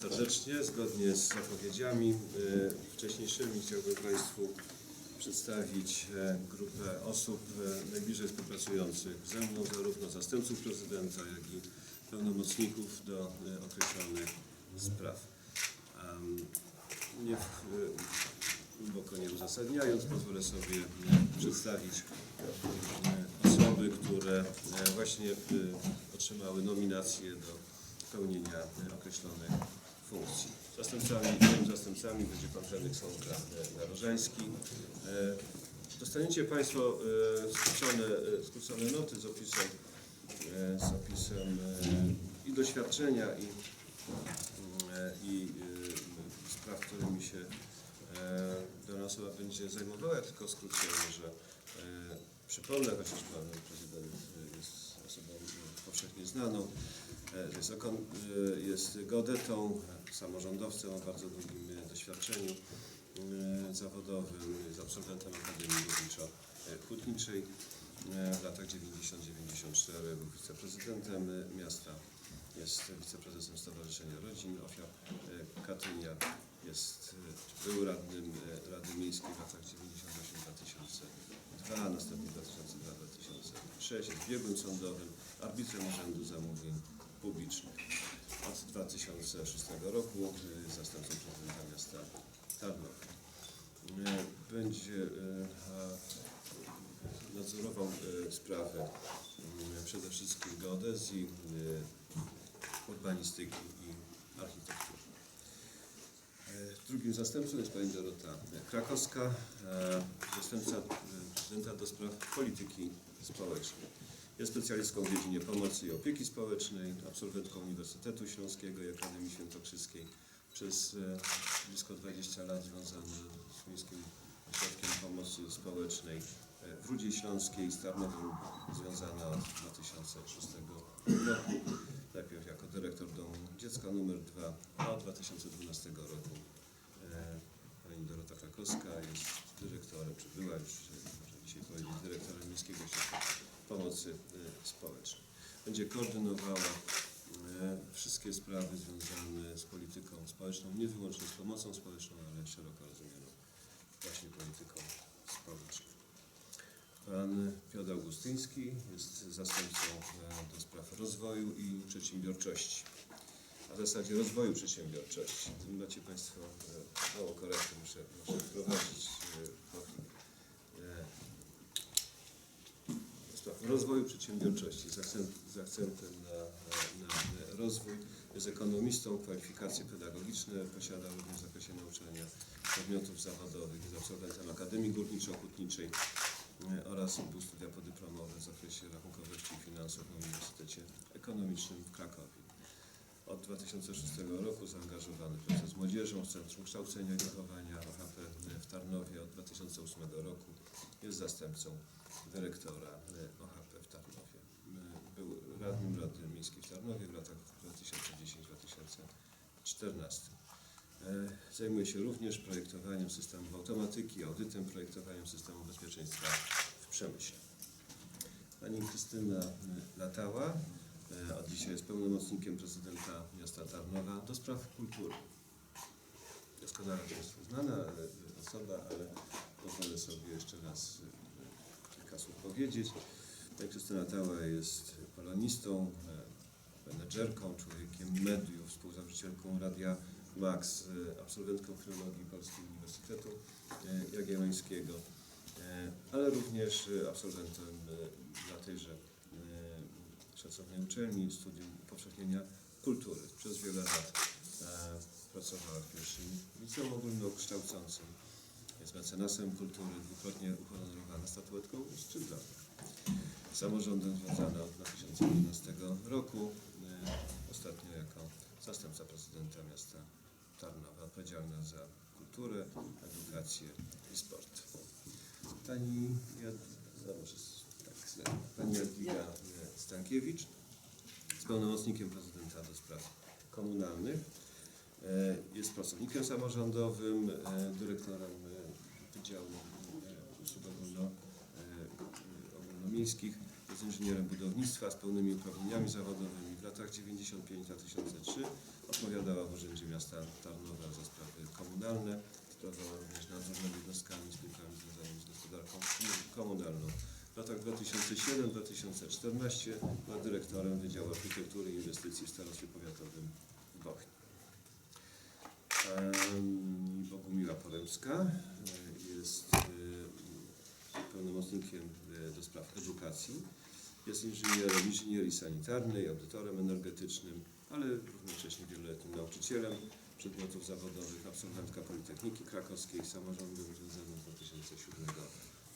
Serdecznie, zgodnie z zapowiedziami e, wcześniejszymi chciałbym Państwu przedstawić e, grupę osób e, najbliżej współpracujących ze mną, zarówno zastępców prezydenta, jak i pełnomocników do e, określonych spraw. Nie głęboko nie uzasadniając, pozwolę sobie przedstawić osoby, które właśnie otrzymały nominacje do pełnienia określonych funkcji. Zastępcami, moimi zastępcami będzie pan Henryk Sądra-Narożański. Dostaniecie Państwo e, skrócone, e, skrócone noty z opisem, e, z opisem e, i doświadczenia, i, e, i e, spraw, którymi się e, dana osoba będzie zajmowała. Ja tylko skrócę, że e, przypomnę, chociaż pan prezydent e, jest osobą e, powszechnie znaną, e, jest, e, jest e, samorządowcem o bardzo długim e, doświadczeniu e, zawodowym, jest absolwentem Akademii Górniczo-Hutniczej. E, W latach 90-94 był wiceprezydentem e, miasta, jest wiceprezesem Stowarzyszenia Rodzin Ofiar e, Katynia, jest, e, był radnym e, Rady Miejskiej w latach 98-2002, następnie 2002-2006, jest biegłym sądowym, arbitrem Urzędu Zamówień Publicznych. Od 2006 roku jest zastępcą prezydenta miasta Tarnowa. E, Będzie a, nadzorował sprawy przede wszystkim geodezji, urbanistyki i architektury. Drugim zastępcą jest pani Dorota Krakowska, zastępca prezydenta do spraw polityki społecznej. Jest specjalistką w dziedzinie pomocy i opieki społecznej, absolwentką Uniwersytetu Śląskiego i Akademii Świętokrzyskiej. Przez e, blisko 20 lat związana z Miejskim Ośrodkiem Pomocy Społecznej e, w Rudzie Śląskiej, z Tarnowem związana od 2006 roku. Najpierw jako dyrektor Domu Dziecka numer 2, a od 2012 roku e, pani Dorota Krakowska jest dyrektorem, czy była już, można dzisiaj powiedzieć, dyrektorem Miejskiego Ośrodka Pomocy e, Społecznej. Będzie koordynowała e, wszystkie sprawy związane z polityką społeczną, nie wyłącznie z pomocą społeczną, ale szeroko rozumianą właśnie polityką społeczną. Pan Piotr Augustyński jest zastępcą e, do spraw rozwoju i przedsiębiorczości. A w zasadzie rozwoju przedsiębiorczości. Macie Państwo e, mało korekty, muszę, muszę wprowadzić e, po chwili. E, do spraw rozwoju przedsiębiorczości z, akcent, z akcentem na, na, na rozwój. Jest ekonomistą, kwalifikacje pedagogiczne, posiada również w zakresie nauczania podmiotów zawodowych, jest absolwentem Akademii Górniczo-Hutniczej e, oraz odbył studia podyplomowe w zakresie rachunkowości i finansów na Uniwersytecie Ekonomicznym w Krakowie. Od 2006 roku zaangażowany w proces z młodzieżą w Centrum Kształcenia i Wychowania OHP w Tarnowie. Od 2008 roku jest zastępcą dyrektora e, OHP w Tarnowie. E, Był radnym Rady Miejskiej w Tarnowie w latach 2010-2014. E, Zajmuje się również projektowaniem systemów automatyki, audytem, projektowaniem systemu bezpieczeństwa w przemyśle. Pani Krystyna Latała od dzisiaj jest pełnomocnikiem prezydenta miasta Tarnowa do spraw kultury. Doskonale Państwu znana osoba, ale pozwolę sobie jeszcze raz e, kilka słów powiedzieć. Pani Krystyna Latała jest polonistą, e, menedżerką, człowiekiem mediów, współzałożycielką Radia Max, e, absolwentką filologii Polskiego Uniwersytetu Jagiellońskiego, ale również absolwentem dla tejże szacownej uczelni studium upowszechnienia kultury. Przez wiele lat pracowała w pierwszym liceum ogólnokształcącym. Jest mecenasem kultury, dwukrotnie uhonorowana statuetką Szczytla. Samorządem związana od 2011 roku, e, ostatnio jako zastępca prezydenta miasta Tarnowa, odpowiedzialna za kulturę, edukację i sport. Pani, s- tak. Pani Jadwiga e, Stankiewicz jest pełnomocnikiem prezydenta do spraw komunalnych. E, Jest pracownikiem samorządowym, dyrektorem Wydziału e, Usług Ogólno, e, Ogólnomiejskich Jest inżynierem budownictwa z pełnymi uprawnieniami zawodowymi. W latach 95-2003 odpowiadała w Urzędzie Miasta Tarnowa za sprawy komunalne. Sprawowała również nadzór nad jednostkami, spółkami związanymi z gospodarką komunalną. W latach 2007-2014 była dyrektorem Wydziału Architektury i Inwestycji w Starostwie Powiatowym w Bochni. Em, Bogumiła Poremska jest e, pełnomocnikiem e, do spraw edukacji. Jest inżynierem inżynierii sanitarnej, audytorem energetycznym, ale równocześnie wieloletnim nauczycielem przedmiotów zawodowych, absolwentka Politechniki Krakowskiej, samorządu z 2007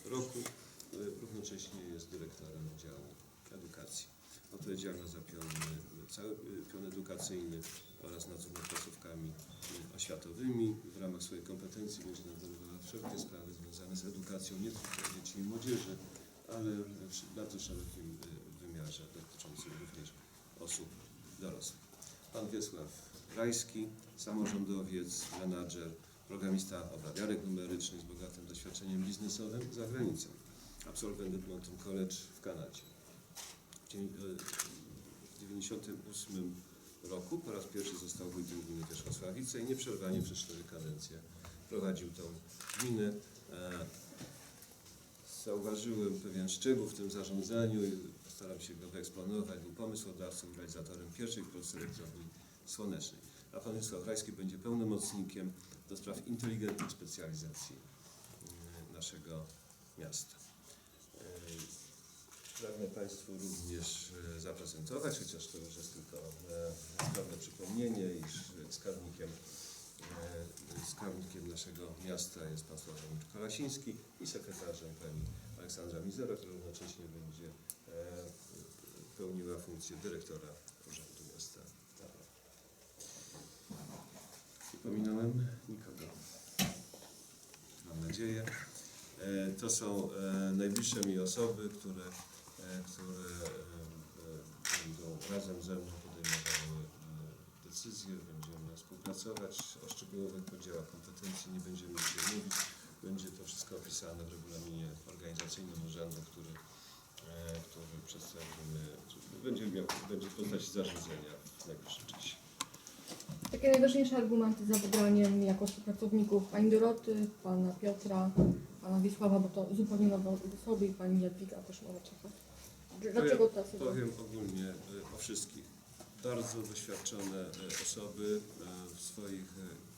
roku. E, Równocześnie jest dyrektorem działu edukacji. Odpowiedzialna za pion, cały e, pion edukacyjny oraz nadzór nad placówkami e, oświatowymi. W ramach swojej kompetencji będzie nadzorowała wszelkie sprawy związane z edukacją nie tylko dzieci i młodzieży, ale w bardzo szerokim e, wymiarze dotyczącym również osób dorosłych. Pan Wiesław Rajski, samorządowiec, menadżer, programista obrabiarek numerycznych z bogatym doświadczeniem biznesowym za granicą. Absolwent Edmonton College w Kanadzie. W dziewię- e, W 1998 roku po raz pierwszy został wójtem gminy Wierzchosławice i nieprzerwanie przez cztery kadencje prowadził tą gminę. E, Zauważyłem pewien szczegół w tym zarządzaniu i postaram się go wyeksponować. Był pomysłodawcą, realizatorem pierwszej w Polsce elektrowni słonecznej. A pan Wiesław Rajski będzie pełnomocnikiem do spraw inteligentnej specjalizacji e, naszego miasta. Pragnę Państwu również e, zaprezentować, chociaż to już jest tylko e, skromne przypomnienie, iż skarbnikiem, e, skarbnikiem naszego miasta jest Pan Sławomir Kolasiński i sekretarzem Pani Aleksandra Mizera, która równocześnie będzie pełniła funkcję dyrektora Urzędu Miasta Tarnowa. Pominąłem nikogo. Mam nadzieję. To są najbliższe mi osoby, które, które e, e, będą razem ze mną podejmowały e, decyzje. Będziemy współpracować. O szczegółowych podziałach kompetencji nie będziemy dzisiaj mówić. Będzie to wszystko opisane w regulaminie organizacyjnym urzędu, który, e, który przedstawimy. Będzie, miał, będzie postaci zarządzenia w najbliższym czasie. Takie najważniejsze argumenty za wybraniem jako współpracowników pani Doroty, pana Piotra, pana Wisława, bo to zupełnie nowe osoby i pani Jadwiga też nowe Dlaczego te osoby? Powiem ogólnie e, o wszystkich. Bardzo doświadczone e, osoby e, w swoich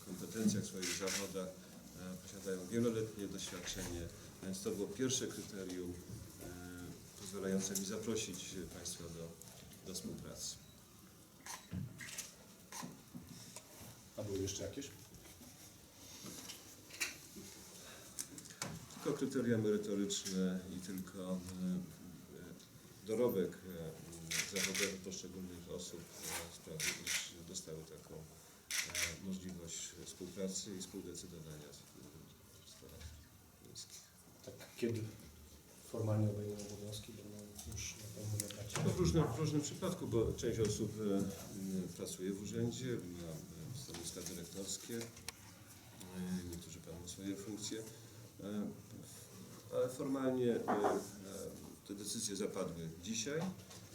kompetencjach, w swoich zawodach posiadają wieloletnie doświadczenie, więc to było pierwsze kryterium pozwalające mi zaprosić Państwa do, do współpracy. A były jeszcze jakieś? Tylko kryteria merytoryczne i tylko dorobek e, zawodowy poszczególnych osób e, sprawił, iż dostały taką e, możliwość współpracy i współdecydowania w sprawach miejskich. Tak, kiedy formalnie obejmą obowiązki, będą już na pełnym etacie? No w, różnym, w różnym przypadku, bo część osób e, m, pracuje w urzędzie, ma stanowiska dyrektorskie, niektórzy pełnią swoje funkcje, ale formalnie te decyzje zapadły dzisiaj,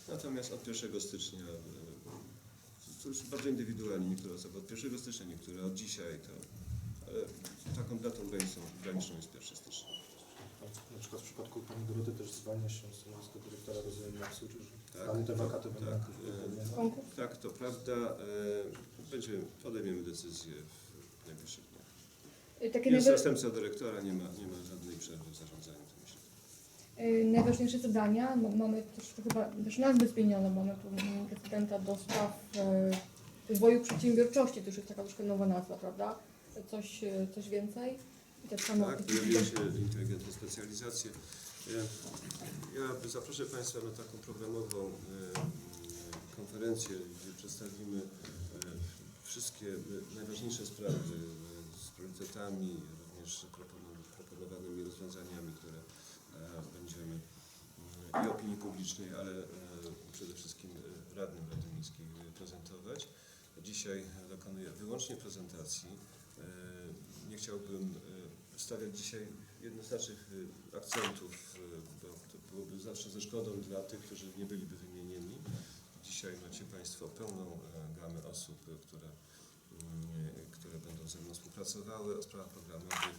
natomiast od 1 stycznia, e, to już bardzo indywidualnie, niektóre osoby od 1 stycznia, niektóre od dzisiaj, to, ale taką datą graniczną, graniczną jest 1 stycznia. Na przykład w przypadku Pani Doroty też zwalnia się stanowisko dyrektora rozwoju MAPS-u, czy Tak, Pani te wakaty będą tak, e? Tak, to prawda. E, Będziemy, podejmiemy decyzję w najbliższych dniach. Takie Jest zastępca dyrektora, nie ma, nie ma żadnej przerwy w zarządzaniu tym myślę. Y, najważniejsze zadania, no, mamy też chyba też nazwy zmienione, mamy tu prezydenta do spraw y, rozwoju przedsiębiorczości, to już jest taka troszkę nowa nazwa, prawda? Coś, y, coś więcej? I tak samo Tak, się inteligentne specjalizacje. Ja zaproszę Państwa na taką programową konferencję, gdzie przedstawimy wszystkie najważniejsze sprawy z priorytetami, również proponow- proponowanymi rozwiązaniami, które i opinii publicznej, ale e, przede wszystkim e, radnym Rady Miejskiej prezentować. Dzisiaj dokonuję wyłącznie prezentacji. E, Nie chciałbym stawiać dzisiaj jednoznacznych akcentów, bo to byłoby zawsze ze szkodą dla tych, którzy nie byliby wymienieni. Dzisiaj macie Państwo pełną gamę osób, które, mm, które będą ze mną współpracowały. O sprawach programowych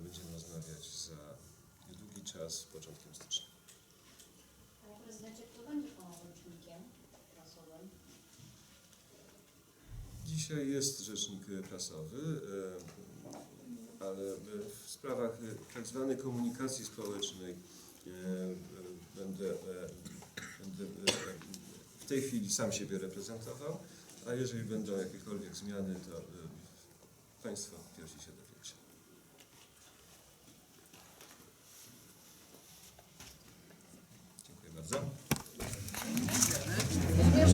będziemy rozmawiać za niedługi czas, początkiem stycznia. Panie prezydencie, kto będzie pomocnikiem prasowym? Dzisiaj jest rzecznik prasowy, e, ale w sprawach tak zwanej komunikacji społecznej e, będę, e, będę w tej chwili sam siebie reprezentował, a jeżeli będą jakiekolwiek zmiany, to Państwo